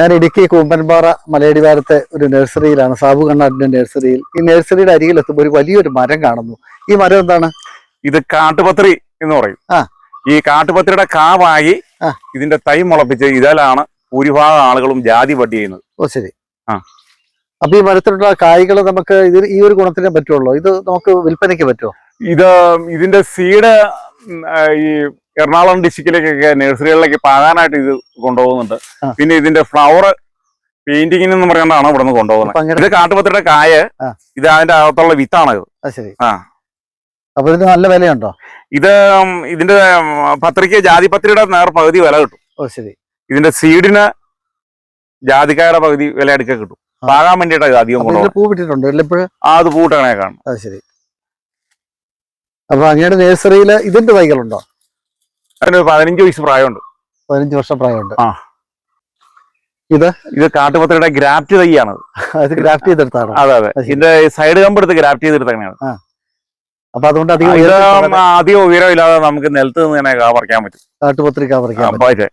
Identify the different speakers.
Speaker 1: ഞാൻ ഇടുക്കി കൂമ്പൻപാറ മലയടിവാരത്തെ ഒരു നഴ്സറിയിലാണ് സാബു കണ്ണാടിന്റെ നഴ്സറിയിൽ. ഈ നഴ്സറിയുടെ അരികിലെത്തുമ്പോൾ ഒരു വലിയൊരു മരം കാണുന്നു. ഈ മരം എന്താണ്?
Speaker 2: ഇത് കാട്ടുപത്രി എന്ന് പറയും.
Speaker 1: ആ.
Speaker 2: ഈ കാട്ടുപത്രിയുടെ കാവായി ഇതിന്റെ തൈ മുളപ്പിച്ച് ഇതിലാണ് ഭൂരിഭാഗം ആളുകളും ജാതി പട്ടി ചെയ്യുന്നത്.
Speaker 1: ഓ ശരി.
Speaker 2: ആ.
Speaker 1: അപ്പൊ ഈ മരത്തിലുള്ള കായ്കൾ നമുക്ക് ഇത് ഈ ഒരു ഗുണത്തിനെ പറ്റുള്ളൂ. ഇത് നമുക്ക് വിൽപ്പനയ്ക്ക് പറ്റുമോ?
Speaker 2: ഇത് ഇതിന്റെ സീഡ് ഈ എറണാകുളം ഡിസ്ട്രിക്റ്റിലേക്കൊക്കെ നഴ്സറികളിലേക്ക് പാകാനായിട്ട് ഇത് കൊണ്ടുപോകുന്നുണ്ട്. പിന്നെ ഇതിന്റെ ഫ്ലവർ പെയിന്റിങ്ങിന് എന്ന് പറയുന്നതാണ് ഇവിടെ നിന്ന് കൊണ്ടുപോകുന്നത് ഇത് കാട്ടുപത്രിയുടെ കായ. ഇത് അതിന്റെ അകത്തുള്ള വിത്താണ് ഇത് ആ.
Speaker 1: അപ്പൊ ഇതിന് നല്ല വിലയുണ്ടോ?
Speaker 2: ഇത് ഇതിന്റെ പത്രിക ജാതി പത്രിയുടെ നേർ പകുതി വില കിട്ടും.
Speaker 1: ഓ ശരി.
Speaker 2: ഇതിന്റെ സീഡിന് ജാതിക്കായുടെ പകുതി വില എടുക്കാൻ കിട്ടും. പാകാൻ വേണ്ടിയിട്ടാണ് അധികം
Speaker 1: പൂ വിട്ടിട്ടുണ്ടോ
Speaker 2: ആ അത് പൂട്ടണേ കാണും
Speaker 1: ശരി. അപ്പൊ അങ്ങയുടെ നഴ്സറിയിൽ ഇതിന്റെ തൈകളുണ്ടോ?
Speaker 2: അതിന് ഒരു പതിനഞ്ച് വയസ്സ് പ്രായമുണ്ട്.
Speaker 1: പതിനഞ്ച് വർഷം പ്രായമുണ്ട്.
Speaker 2: ആ. ഇത്? ഇത് കാട്ടുപത്രിയുടെ ഗ്രാഫ്റ്റ് തൈയാണ്.
Speaker 1: അത് ഗ്രാഫ്റ്റ് ചെയ്തെടുത്താണ്
Speaker 2: അതെ അതെ. ഇതിന്റെ സൈഡ് കമ്പ് എടുത്ത് ഗ്രാഫ്റ്റ് ചെയ്തെടുത്തങ്ങനെയാണ്
Speaker 1: അപ്പൊ അതുകൊണ്ട് അധികം
Speaker 2: അധികം ഉയരം ഇല്ലാതെ നമുക്ക് നിലത്ത് നിന്ന് തന്നെ പറിക്കാൻ പറ്റും.
Speaker 1: കാട്ടുപത്രിക പറിക്കാൻ
Speaker 2: ഇത്